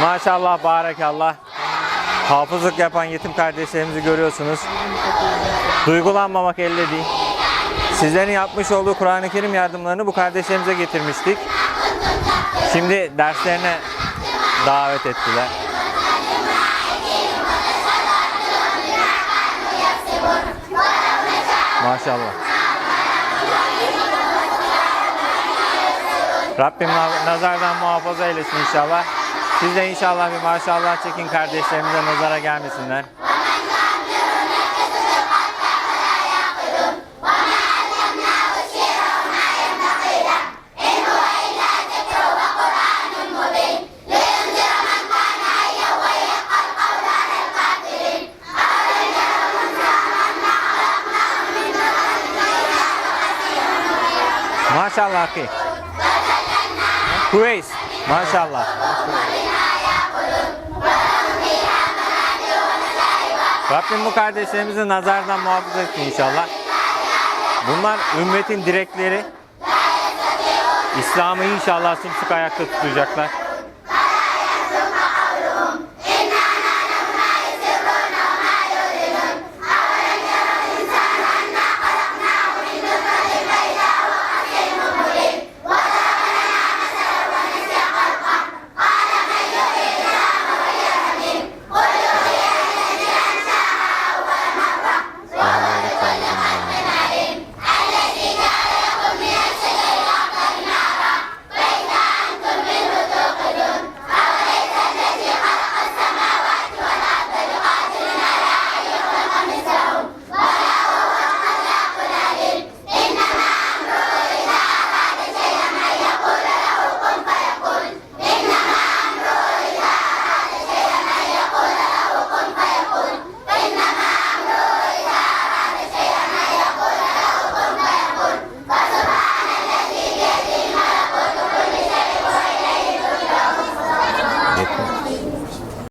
Maşallah, barakallah. Hafızlık yapan yetim kardeşlerimizi görüyorsunuz. Duygulanmamak elde değil. Sizlerin yapmış olduğu Kur'an-ı Kerim yardımlarını bu kardeşlerimize getirmiştik. Şimdi derslerine davet ettiler. Maşallah. Rabbim na- nazardan muhafaza eylesin inşallah. Siz de inşallah bir maşallah çekin kardeşlerimize nazara gelmesinler. Maşallah ki. Kuveys. Maşallah. Rabbim bu kardeşlerimizi nazardan muhafaza etsin inşallah. Bunlar ümmetin direkleri. İslam'ı inşallah sımsıkı ayakta tutacaklar.